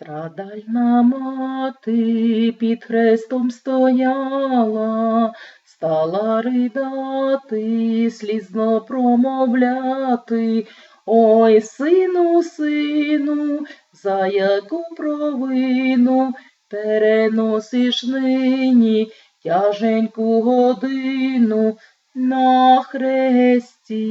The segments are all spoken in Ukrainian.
Страдальна мати під хрестом стояла, стала ридати, слізно промовляти. Ой, сину, сину, за яку провину переносиш нині тяженьку годину на хресті.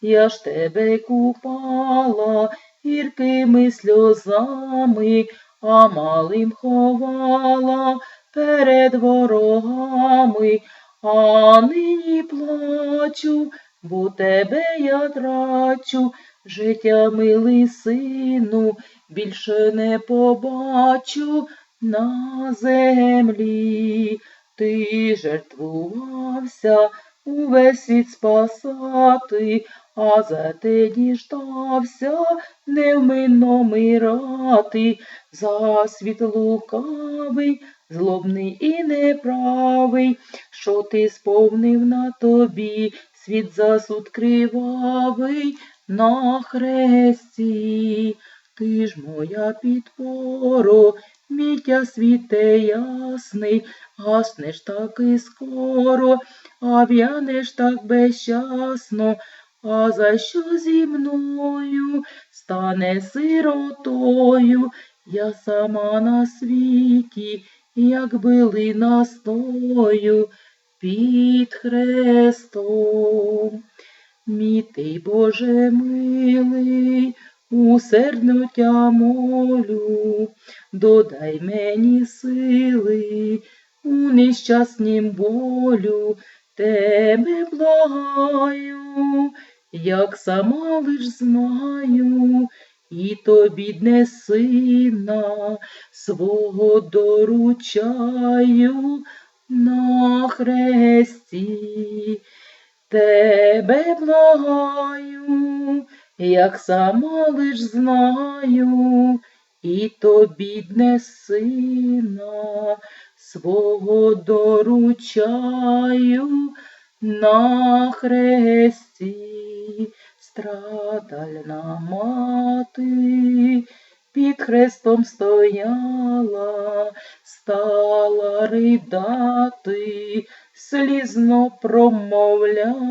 Я ж тебе купала гіркими сльозами, а малим ховала перед ворогами, а нині плачу, бо тебе я трачу, життя милий сину, більше не побачу на землі. Ти жертвувався увесь світ спасати, а за те діждався невминно мирати, за світ лукавий, злобний і неправий, що ти сповнив на тобі, світ засуд кривавий. На хресті. Ти ж моя підпоро, міття світе ясний, гаснеш так і скоро, а в'янеш так безчасно, а за що зі мною стане сиротою, я сама на світі, як билина стою під хрестом. Мій ти, Боже милий, усердно тя молю, додай мені сили у нещаснім болю, тебе благаю, як сама лиш знаю, і тобі дне сина свого доручаю на хресті. Тебе благаю, як сама лиш знаю, і тобі дне сина свого доручаю на хресті. Страдальна мати під хрестом стояла, стала ридати, слізно промовляти,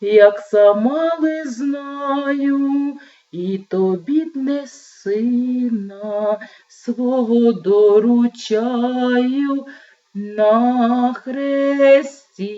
як сама ли знаю, і тобі дне сина свого доручаю на хресті.